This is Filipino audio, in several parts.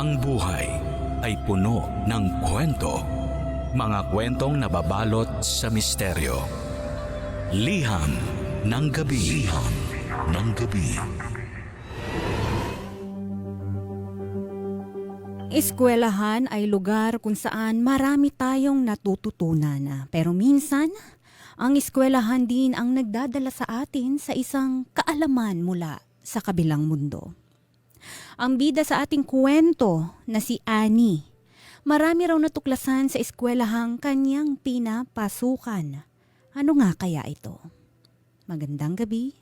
Ang buhay ay puno ng kwento. Mga kwentong nababalot sa misteryo. Liham ng gabi. Liham ng gabi. Eskwelahan ay lugar kung saan marami tayong natututunan. Pero minsan, ang eskwelahan din ang nagdadala sa atin sa isang kaalaman mula sa kabilang mundo. Ang bida sa ating kwento na si Annie, marami raw natuklasan sa eskwelahang kanyang pinapasukan. Ano nga kaya ito? Magandang gabi.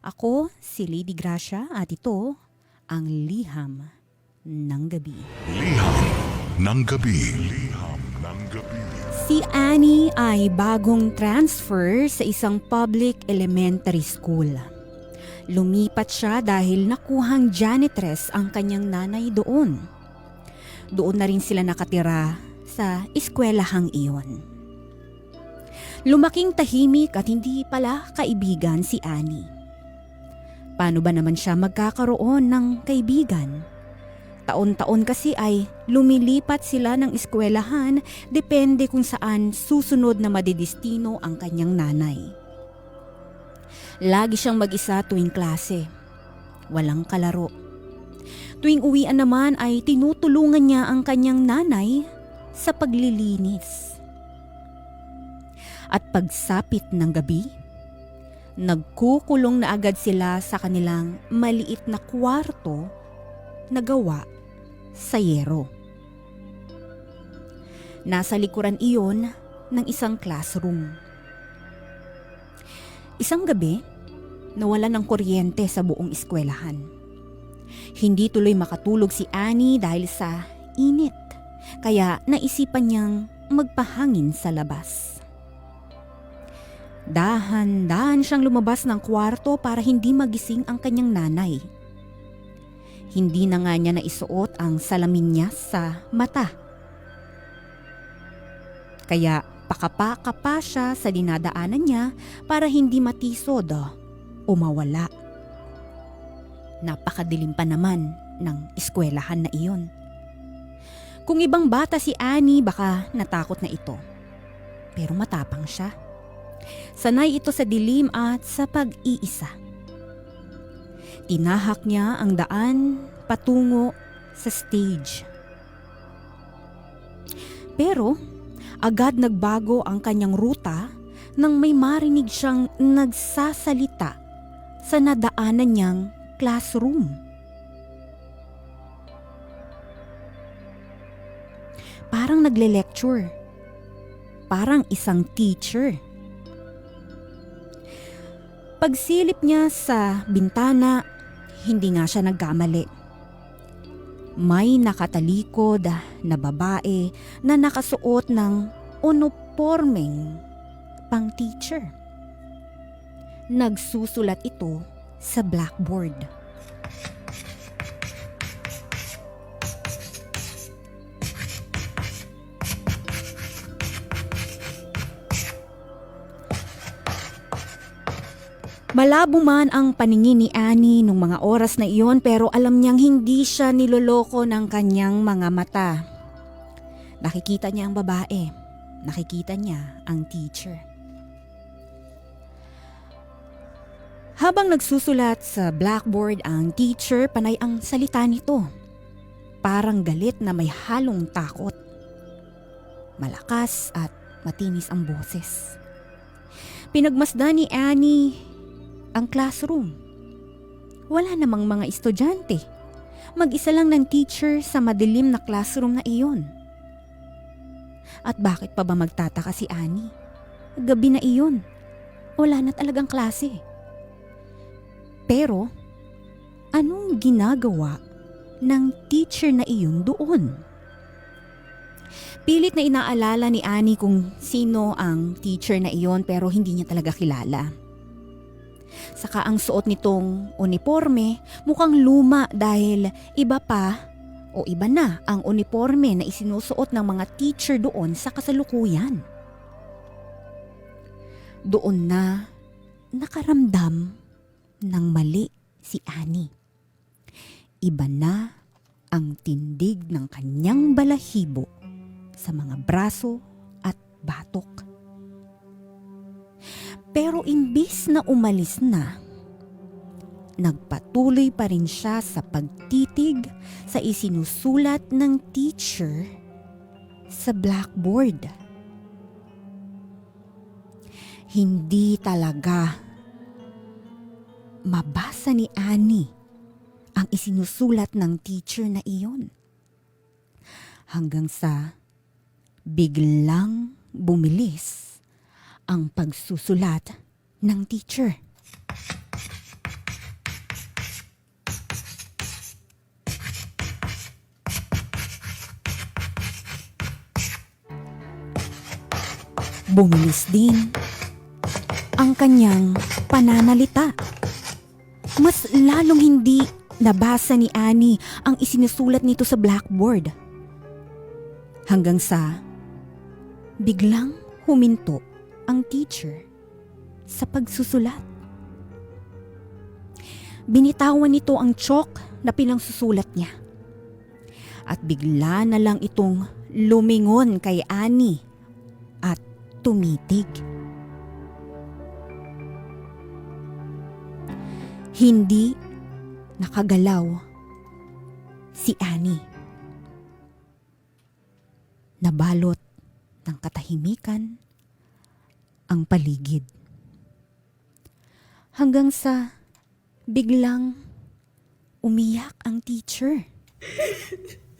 Ako si Lady Gracia at ito ang Liham ng Gabi. Liham ng gabi. Liham ng gabi. Si Annie ay bagong transfer sa isang public elementary school. Lumipat siya dahil nakuhang janitress ang kanyang nanay doon. Doon na rin sila nakatira sa eskwelahang iyon. Lumaking tahimik at hindi pala kaibigan si Annie. Paano ba naman siya magkakaroon ng kaibigan? Taon-taon kasi ay lumilipat sila ng eskwelahan depende kung saan susunod na madidistino ang kanyang nanay. Lagi siyang mag-isa tuwing klase. Walang kalaro. Tuwing uwian naman ay tinutulungan niya ang kanyang nanay sa paglilinis. At pagsapit ng gabi, nagkukulong na agad sila sa kanilang maliit na kwarto na gawa sa yero. Nasa likuran iyon ng isang classroom. Isang gabi, nawala ng kuryente sa buong eskwelahan. Hindi tuloy makatulog si Annie dahil sa init, kaya naisipan niyang magpahangin sa labas. Dahan-dahan siyang lumabas ng kwarto para hindi magising ang kanyang nanay. Hindi na nga niya naisuot ang salamin niya sa mata. Kaya pakapaka pa siya sa dinadaanan niya para hindi matisod o mawala. Napakadilim pa naman ng eskwelahan na iyon. Kung ibang bata si Annie baka natakot na ito. Pero matapang siya. Sanay ito sa dilim at sa pag-iisa. Tinahak niya ang daan patungo sa stage. Pero agad nagbago ang kanyang ruta nang may marinig siyang nagsasalita sa nadaanan niyang classroom. Parang nagle-lecture. Parang isang teacher. Pagsilip niya sa bintana, hindi nga siya nagkamali. May nakatalikod na babae na nakasuot ng uniformeng pang teacher. Nagsusulat ito sa blackboard. Malabo man ang paningin ni Annie nung mga oras na iyon pero alam niyang hindi siya niloloko ng kanyang mga mata. Nakikita niya ang babae. Nakikita niya ang teacher. Habang nagsusulat sa blackboard ang teacher, panay ang salita nito. Parang galit na may halong takot. Malakas at matinis ang boses. Pinagmasdan ni Annie ang classroom. Wala namang mga estudyante. Mag-isa lang ng teacher sa madilim na classroom na iyon. At bakit pa ba magtataka si Annie? Gabi na iyon. Wala na talagang klase. Pero, anong ginagawa ng teacher na iyon doon? Pilit na inaalala ni Annie kung sino ang teacher na iyon pero hindi niya talaga kilala. Saka ang suot nitong uniforme mukhang luma dahil iba pa o iba na ang uniforme na isinusuot ng mga teacher doon sa kasalukuyan. Doon na nakaramdam ng mali si Annie. Iba na ang tindig ng kanyang balahibo sa mga braso at batok. Pero imbis na umalis na, nagpatuloy pa rin siya sa pagtitig sa isinusulat ng teacher sa blackboard. Hindi talaga mabasa ni Annie ang isinusulat ng teacher na iyon. Hanggang sa biglang bumilis ang pagsusulat ng teacher. Bumilis din ang kanyang pananalita. Mas lalong hindi nabasa ni Annie ang isinusulat nito sa blackboard. Hanggang sa biglang huminto ang teacher sa pagsusulat. Binitawan nito ang chalk na pinangsusulat niya. At bigla na lang itong lumingon kay Annie at tumitig. Hindi nakagalaw si Annie. Nabalot ng katahimikan ang paligid. Hanggang sa biglang umiyak ang teacher.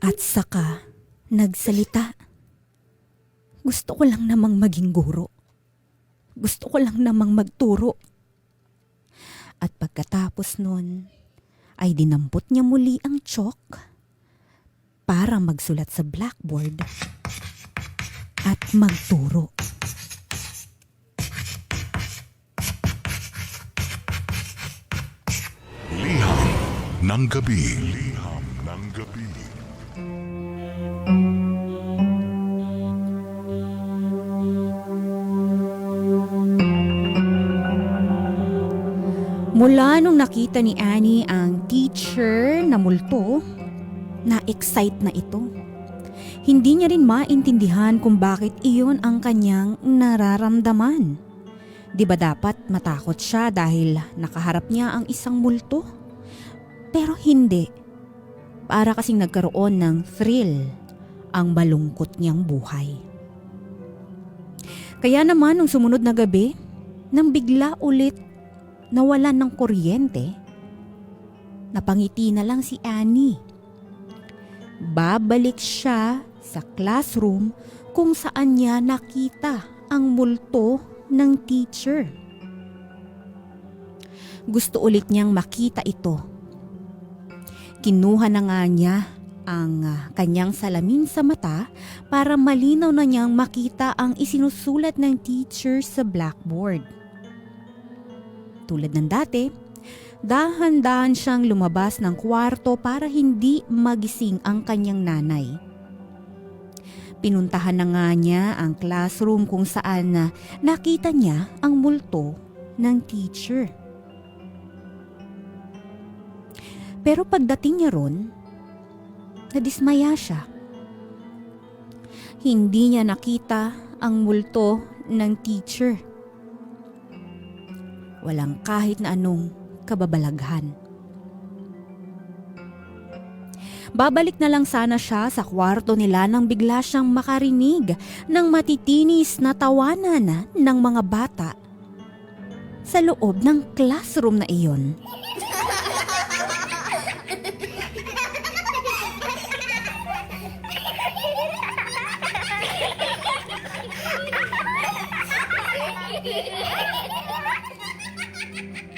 At saka nagsalita. Gusto ko lang namang maging guro. Gusto ko lang namang magturo. At pagkatapos nun, ay dinampot niya muli ang chalk para magsulat sa blackboard at magturo. Liham ng gabi. Liham ng gabi. Mula nung nakita ni Annie ang teacher na multo, na-excite na ito. Hindi niya rin maintindihan kung bakit iyon ang kanyang nararamdaman. Di ba dapat matakot siya dahil nakaharap niya ang isang multo? Pero hindi. Para kasing nagkaroon ng thrill ang malungkot niyang buhay. Kaya naman nung sumunod na gabi, nang bigla ulit nawalan ng kuryente, napangiti na lang si Annie. Babalik siya sa classroom kung saan niya nakita ang multo ng teacher. Gusto ulit niyang makita ito. Kinuha na nga niya ang ah, kanyang salamin sa mata para malinaw na niyang makita ang isinusulat ng teacher sa blackboard. Tulad ng dati, dahan-dahan siyang lumabas ng kwarto para hindi magising ang kanyang nanay. Pinuntahan na nga niya ang classroom kung saan na nakita niya ang multo ng teacher. Pero pagdating niya ron, nadismaya siya. Hindi niya nakita ang multo ng teacher walang kahit na anong kababalaghan. Babalik na lang sana siya sa kwarto nila nang bigla siyang makarinig ng matitinis na tawanan ng mga bata sa loob ng classroom na iyon.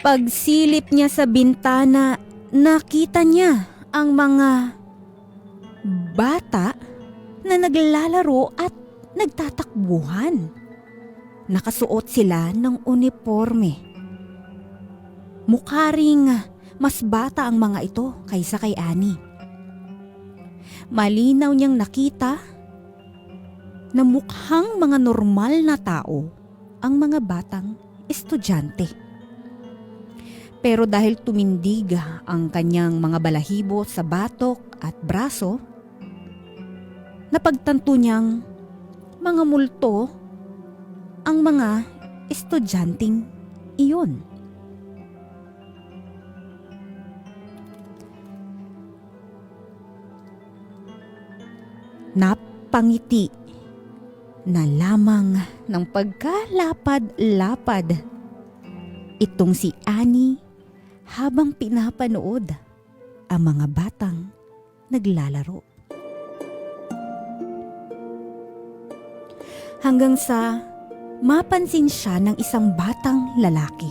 Pagsilip niya sa bintana, nakita niya ang mga bata na naglalaro at nagtatakbuhan. Nakasuot sila ng uniforme. Mukha ring mas bata ang mga ito kaysa kay Annie. Malinaw niyang nakita na mukhang mga normal na tao ang mga batang estudyante. Pero dahil tumindig ang kanyang mga balahibo sa batok at braso, napagtanto niyang mga multo ang mga estudyanteng iyon. Napangiti na lamang ng pagkalapad-lapad itong si Annie habang pinapanood ang mga batang naglalaro. Hanggang sa mapansin siya ng isang batang lalaki.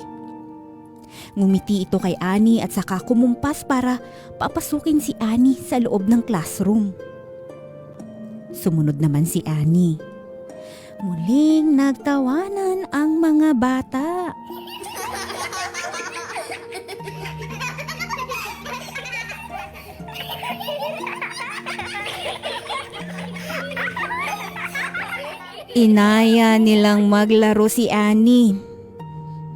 Ngumiti ito kay Annie at saka kumumpas para papasukin si Annie sa loob ng classroom. Sumunod naman si Annie. Muling nagtawanan ang mga bata. Inaya nilang maglaro si Annie.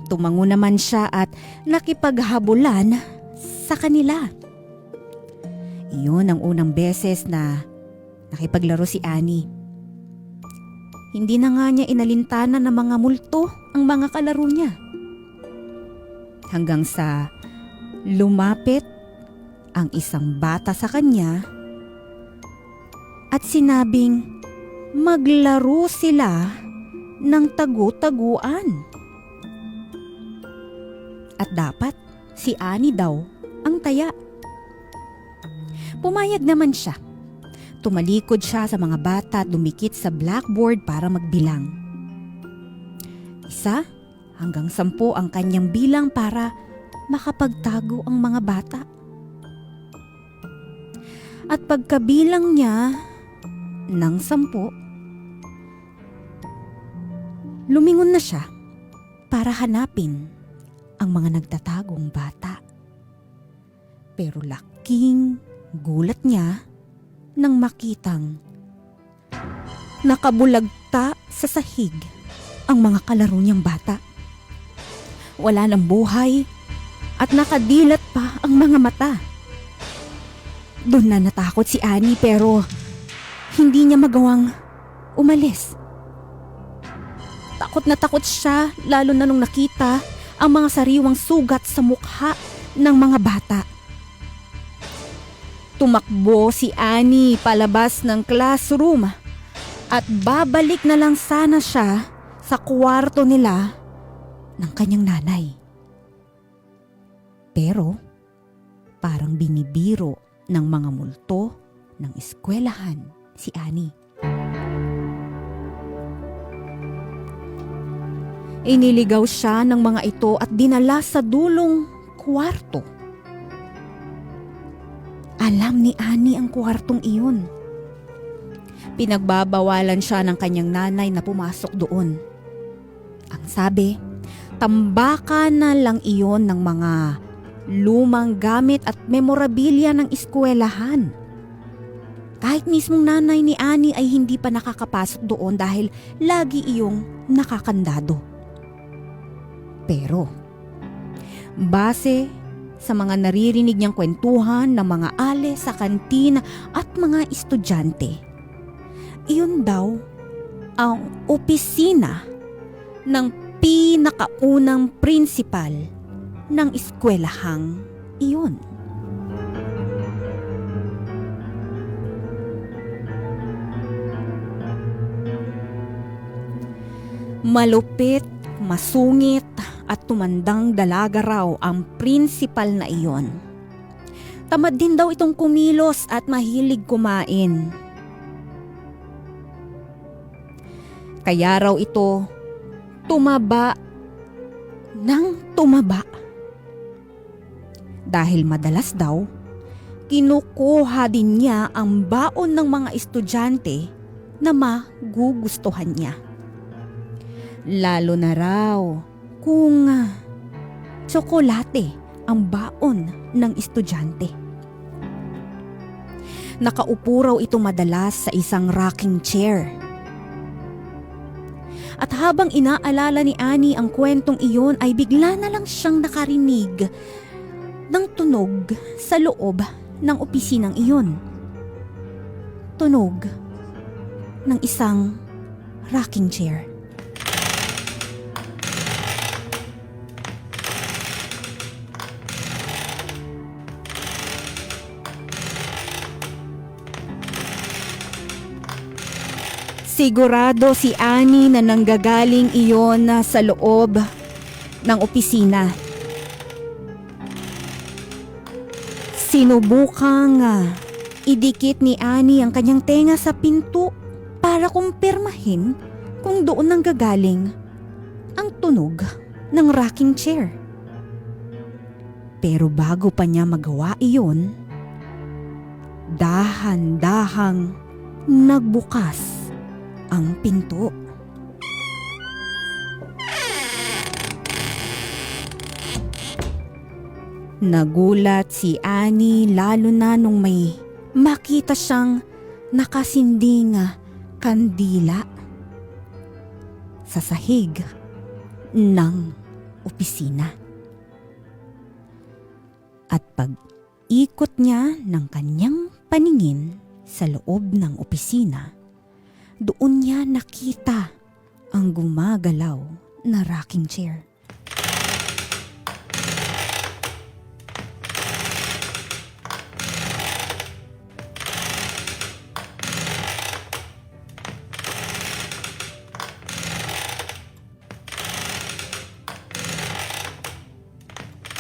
Tumango naman siya at nakipaghabulan sa kanila. Iyon ang unang beses na nakipaglaro si Annie. Hindi na nga niya inalintana ng mga multo ang mga kalaro niya. Hanggang sa lumapit ang isang bata sa kanya at sinabing maglaro sila ng tagu-taguan. At dapat si Annie daw ang taya. Pumayag naman siya. Tumalikod siya sa mga bata at dumikit sa blackboard para magbilang. Isa hanggang sampu ang kanyang bilang para makapagtago ang mga bata. At pagkabilang niya ng sampu, lumingon na siya para hanapin ang mga nagtatagong bata. Pero laking gulat niya nang makitang nakabulagta sa sahig ang mga kalaro niyang bata. Wala ng buhay at nakadilat pa ang mga mata. Doon na natakot si Annie pero hindi niya magawang umalis. Takot na takot siya lalo na nung nakita ang mga sariwang sugat sa mukha ng mga bata. Tumakbo si Annie palabas ng classroom at babalik na lang sana siya sa kwarto nila ng kanyang nanay. Pero parang binibiro ng mga multo ng eskwelahan si Annie. Iniligaw siya ng mga ito at dinala sa dulong kwarto. Alam ni Annie ang kwartong iyon. Pinagbabawalan siya ng kanyang nanay na pumasok doon. Ang sabi, tambaka na lang iyon ng mga lumang gamit at memorabilia ng eskwelahan. Kahit mismong nanay ni Annie ay hindi pa nakakapasok doon dahil lagi iyong nakakandado. Pero, base sa mga naririnig niyang kwentuhan ng mga ale sa kantina at mga estudyante, iyon daw ang opisina ng pinakaunang prinsipal ng eskwelahang iyon. Malupit, masungit at tumandang dalaga raw ang prinsipal na iyon. Tamad din daw itong kumilos at mahilig kumain. Kaya raw ito tumaba ng tumaba. Dahil madalas daw, kinukuha din niya ang baon ng mga estudyante na magugustuhan niya. Lalo na raw kung ah, tsokolate ang baon ng estudyante. Nakaupo raw ito madalas sa isang rocking chair At habang inaalala ni Annie ang kwentong iyon ay bigla na lang siyang nakarinig ng tunog sa loob ng opisinang iyon. Tunog ng isang rocking chair. Sigurado si Annie na nanggagaling iyon sa loob ng opisina. Sinubukang ah, idikit ni Annie ang kanyang tenga sa pinto para kumpirmahin kung doon nanggagaling ang tunog ng rocking chair. Pero bago pa niya magawa iyon, dahan-dahang nagbukas ang pinto. Nagulat si Annie lalo na nung may makita siyang nakasinding kandila sa sahig ng opisina. At pag ikot niya ng kanyang paningin sa loob ng opisina, doon niya nakita ang gumagalaw na rocking chair.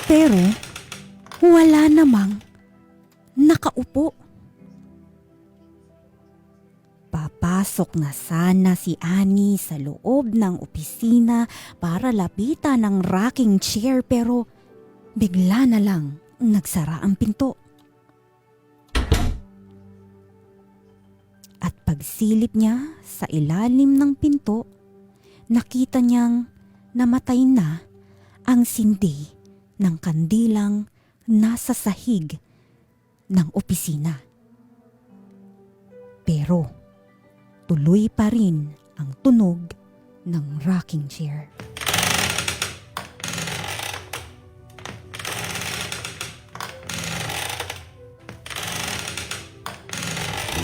Pero Papasok na sana si Annie sa loob ng opisina para lapitan ng rocking chair pero bigla na lang nagsara ang pinto. At pagsilip niya sa ilalim ng pinto, nakita niyang namatay na ang sindi ng kandilang nasa sahig ng opisina. Pero tuloy pa rin ang tunog ng rocking chair.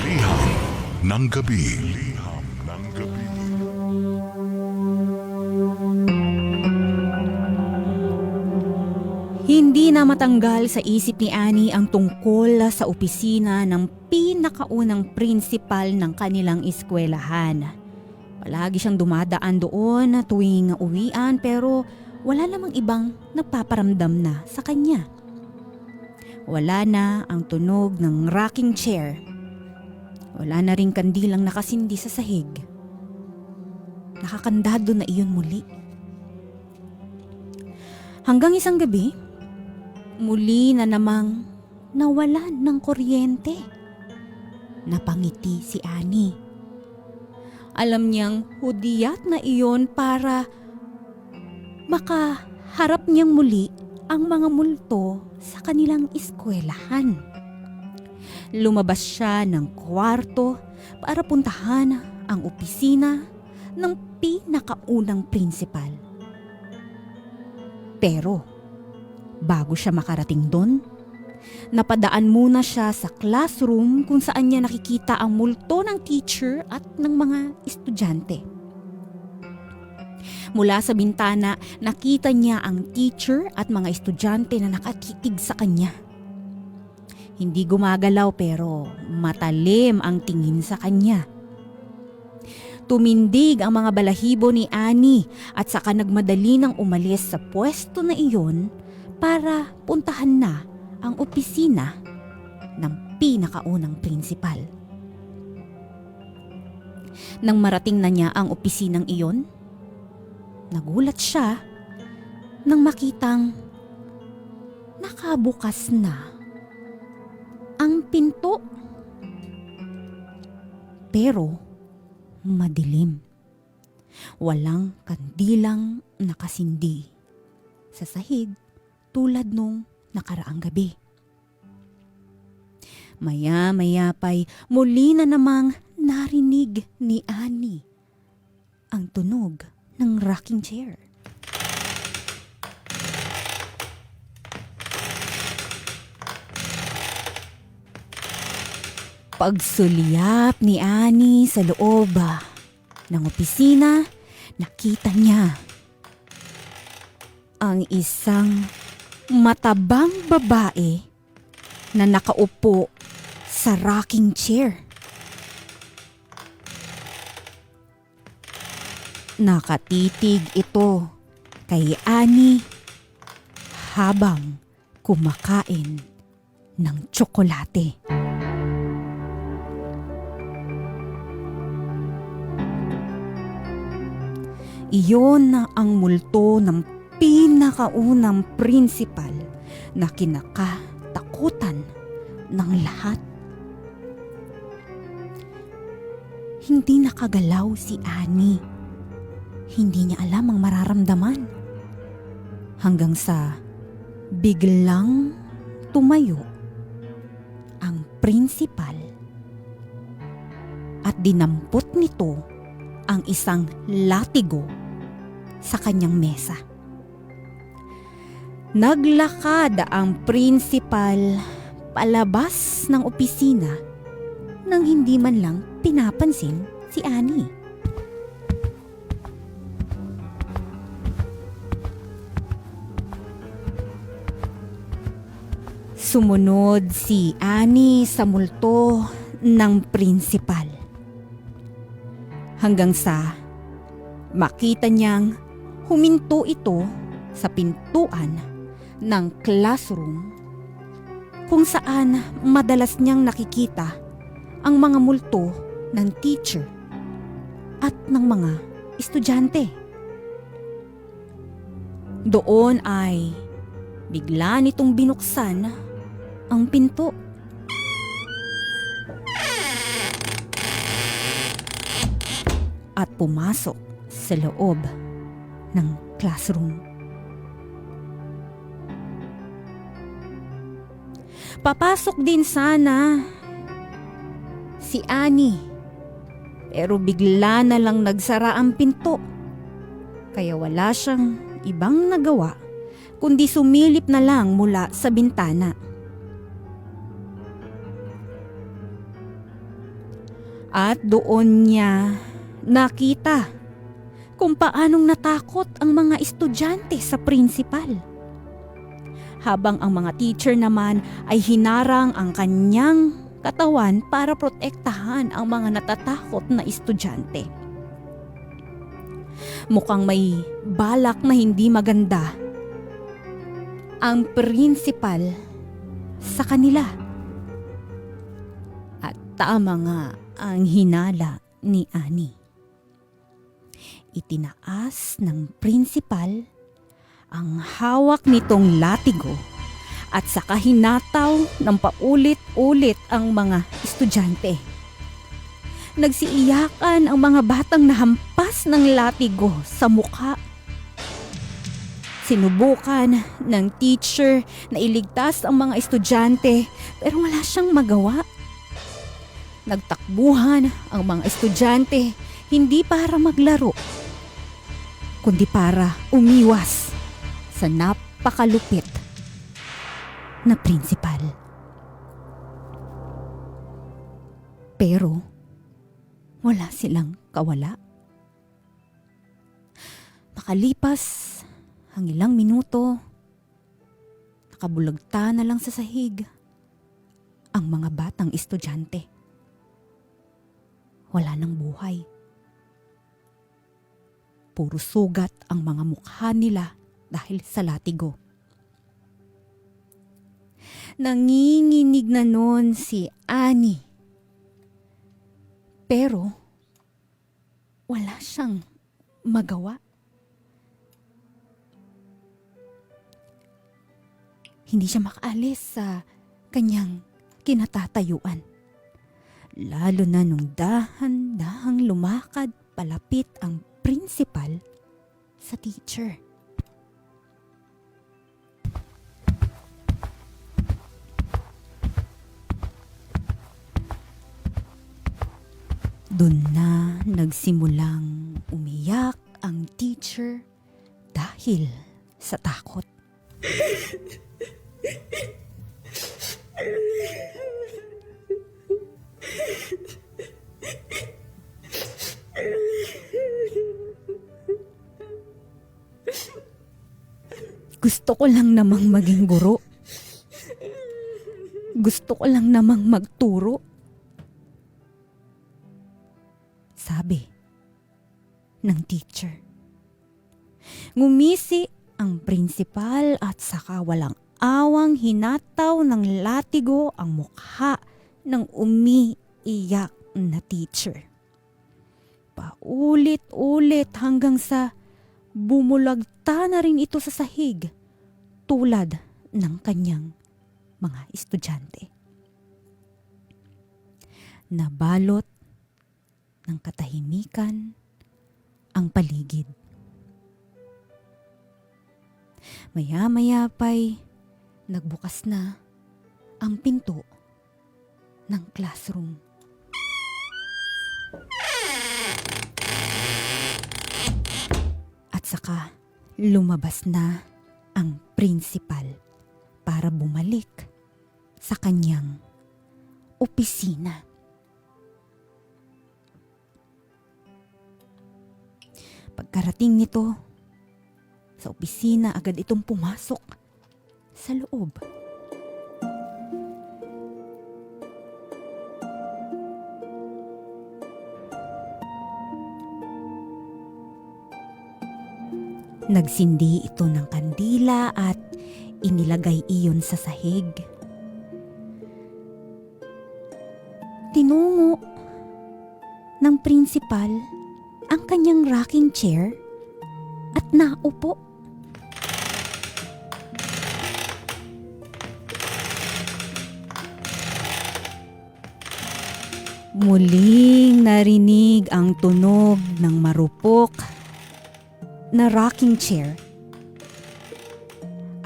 Liham ng gabi. Liham ng gabi. Hindi na matanggal sa isip ni Annie ang tungkol sa opisina ng pinakaunang principal ng kanilang eskwelahan. Palagi siyang dumadaan doon tuwing uwian pero wala namang ibang nagpaparamdam na sa kanya. Wala na ang tunog ng rocking chair. Wala na ring kandilang nakasindi sa sahig. Nakakandado na iyon muli. Hanggang isang gabi, muli na namang nawalan ng kuryente. Napangiti si Annie. Alam niyang hudiyat na iyon para makaharap niyang muli ang mga multo sa kanilang eskwelahan. Lumabas siya ng kwarto para puntahan ang opisina ng pinakaunang principal. Pero bago siya makarating doon, napadaan muna siya sa classroom kung saan niya nakikita ang multo ng teacher at ng mga estudyante. Mula sa bintana, nakita niya ang teacher at mga estudyante na nakatitig sa kanya. Hindi gumagalaw pero matalim ang tingin sa kanya. Tumindig ang mga balahibo ni Annie at saka nagmadali ng umalis sa pwesto na iyon para puntahan na ang opisina ng pinakaunang prinsipal. Nang marating na niya ang opisinang iyon, nagulat siya nang makitang nakabukas na ang pinto. Pero madilim. Walang kandilang nakasindi sa sahig tulad nung nakaraang gabi. Maya-maya pa'y muli na namang narinig ni Annie ang tunog ng rocking chair. Pagsulyap ni Annie sa loob ng opisina, nakita niya ang isang matabang babae na nakaupo sa rocking chair. Nakatitig ito kay Annie habang kumakain ng tsokolate. Iyon na ang multo ng pinakaunang prinsipal na kinakatakutan ng lahat. Hindi nakagalaw si Annie. Hindi niya alam ang mararamdaman. Hanggang sa biglang tumayo ang prinsipal at dinampot nito ang isang latigo sa kanyang mesa. Naglakad ang prinsipal palabas ng opisina nang hindi man lang pinapansin si Annie. Sumunod si Annie sa multo ng prinsipal. Hanggang sa makita niyang huminto ito sa pintuan ng classroom kung saan madalas niyang nakikita ang mga multo ng teacher at ng mga estudyante. Doon ay bigla nitong binuksan ang pinto. At pumasok sa loob ng classroom. Papasok din sana si Annie. Pero bigla na lang nagsara ang pinto. Kaya wala siyang ibang nagawa kundi sumilip na lang mula sa bintana. At doon niya nakita kung paanong natakot ang mga estudyante sa prinsipal. Habang ang mga teacher naman ay hinarang ang kanyang katawan para protektahan ang mga natatakot na estudyante. Mukhang may balak na hindi maganda ang prinsipal sa kanila. At tama nga ang hinala ni Annie. Itinaas ng prinsipal ang hawak nitong latigo at saka hinataw ng paulit-ulit ang mga estudyante. Nagsiiyakan ang mga batang nahampas ng latigo sa mukha. Sinubukan ng teacher na iligtas ang mga estudyante pero wala siyang magawa. Nagtakbuhan ang mga estudyante hindi para maglaro, kundi para umiwas sa napakalupit na prinsipal. Pero wala silang kawala. Makalipas ang ilang minuto, nakabulagta na lang sa sahig ang mga batang estudyante. Wala nang buhay. Puro sugat ang mga mukha nila dahil sa latigo. Nanginginig na noon si Annie. Pero wala siyang magawa. Hindi siya makaalis sa kanyang kinatatayuan. Lalo na nung dahan-dahang lumakad palapit ang principal sa teacher. Doon na nagsimulang umiyak ang teacher dahil sa takot. Gusto ko lang namang maging guro. Gusto ko lang namang magturo. Sabi ng teacher. Ngumisi ang prinsipal at saka walang awang hinataw ng latigo ang mukha ng umiiyak na teacher. Paulit-ulit hanggang sa bumulagta na rin ito sa sahig tulad ng kanyang mga estudyante. Nabalot ng katahimikan ang paligid. Maya-maya pa'y nagbukas na ang pinto ng classroom. At saka lumabas na ang principal para bumalik sa kanyang opisina. Pagkarating nito sa opisina, agad itong pumasok sa loob. Nagsindi ito ng kandila at inilagay iyon sa sahig. Tinungo ng prinsipal kanyang rocking chair at naupo. Muling narinig ang tunog ng marupok na rocking chair.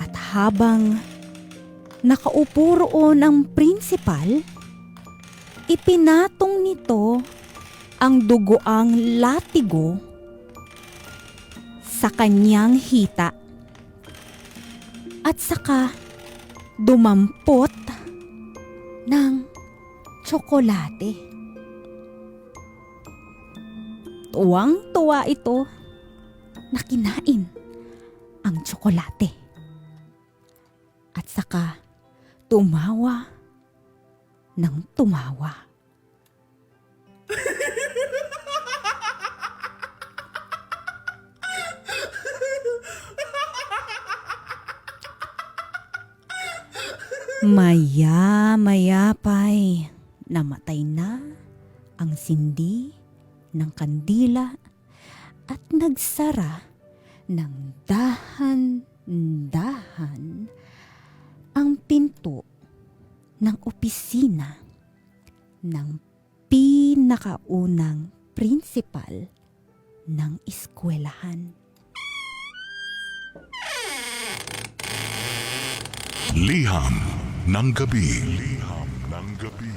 At habang nakaupo roon ang prinsipal, ipinatong nito ang dugoang latigo sa kanyang hita. At saka dumampot ng tsokolate. Tuwang-tuwa ito na kinain ang tsokolate. At saka tumawa ng tumawa. Maya-maya pa'y namatay na ang sindi ng kandila at nagsara ng dahan-dahan ang pinto ng opisina ng pinakaunang prinsipal ng eskwelahan. Liham ng gabi. Liham ng gabi.